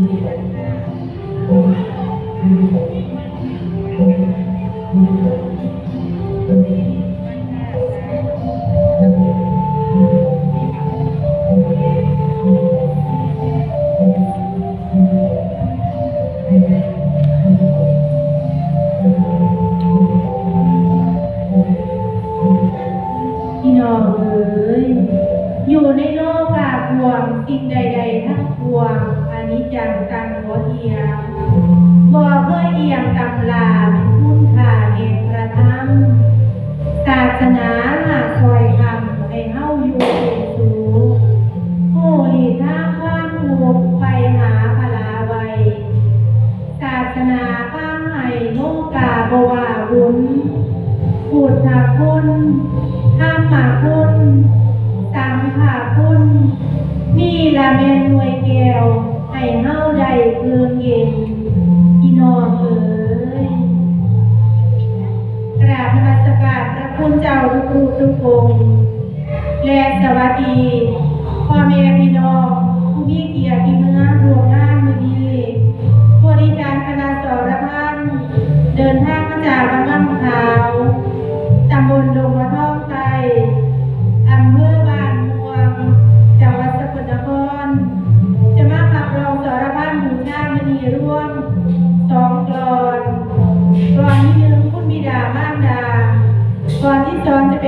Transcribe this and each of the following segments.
พี่น้องเอ๋ยอยู่ในโลกกาบวงสิ่งใด ๆ ทั้งปวง นนี้จังตังหัวเอียงบ่เคยเอียงตำลาเป็นคุณค่าแห่งพระธรรมศาสนาหาคอยทำให้เฮาอยู่เป็นสุขผู้หลีทางความถูกไปหาพลาไวศาสนาข้างให้โมกาบวาบุญพุทธคุณธรรมคุณสังฆคุณนี่ละเมนหน่วยแก้ว ให้เฮาได้เพืองเย็นพี่น้องเอ๋ยกราบนมัสการพระคุณเจ้าทุกรูปทุกองค์และสวัสดีพ่อแม่พี่น้องผู้มีเกียรติเมืองรวมงานมือดีบริการคณะสรพันเดินทางมาจากบ้านบ้านขาวตำบลดงมะท่อ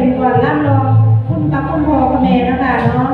เป็นก่อนล่ำรองคุณปักคุณพ่อคุณแม่นะคะเนาะ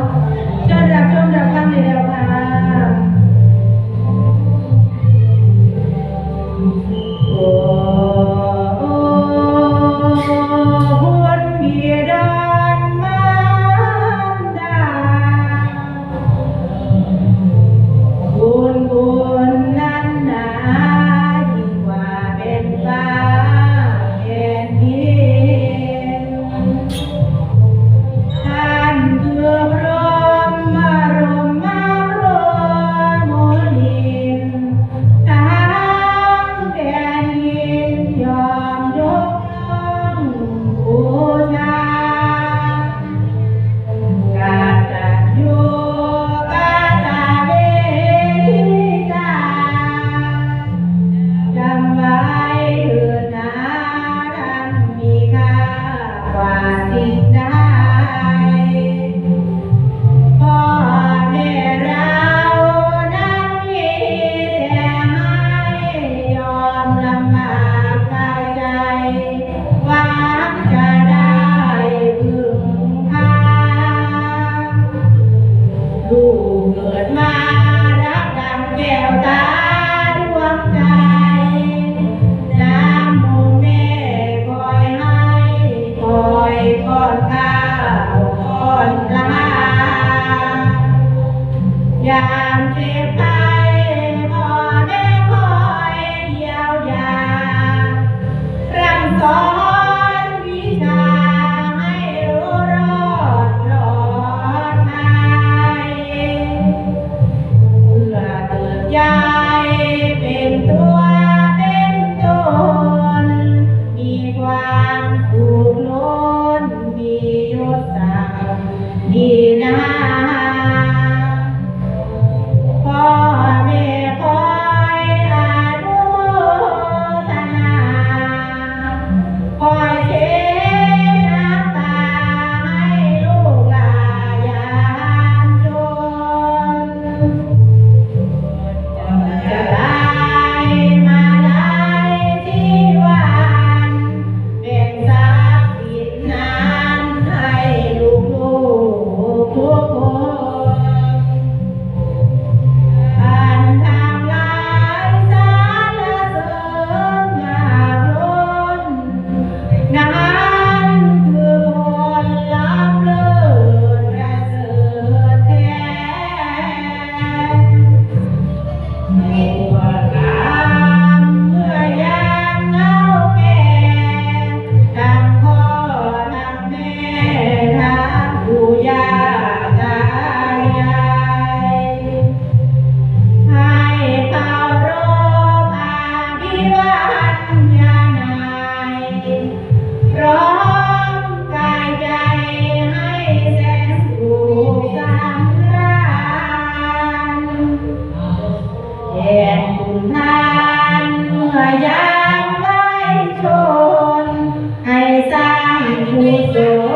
นคุณทานเมื่อยามไว้ชน ให้สร้างกุศล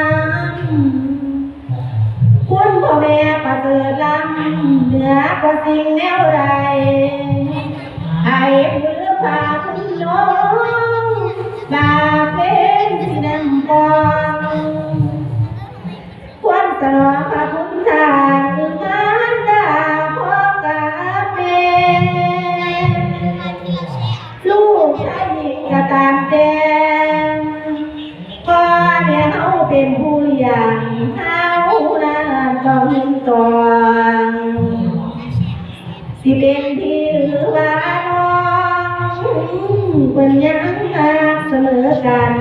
เกิดล้ำเหนือกว่าสิ่งแนวไรไอ้หรือพาคุณน้องมาเป็นที่นั่งกองควรสลองพระ สองสิเป็นที่หรือว่าน้องเป็นยังรักเสมอกัน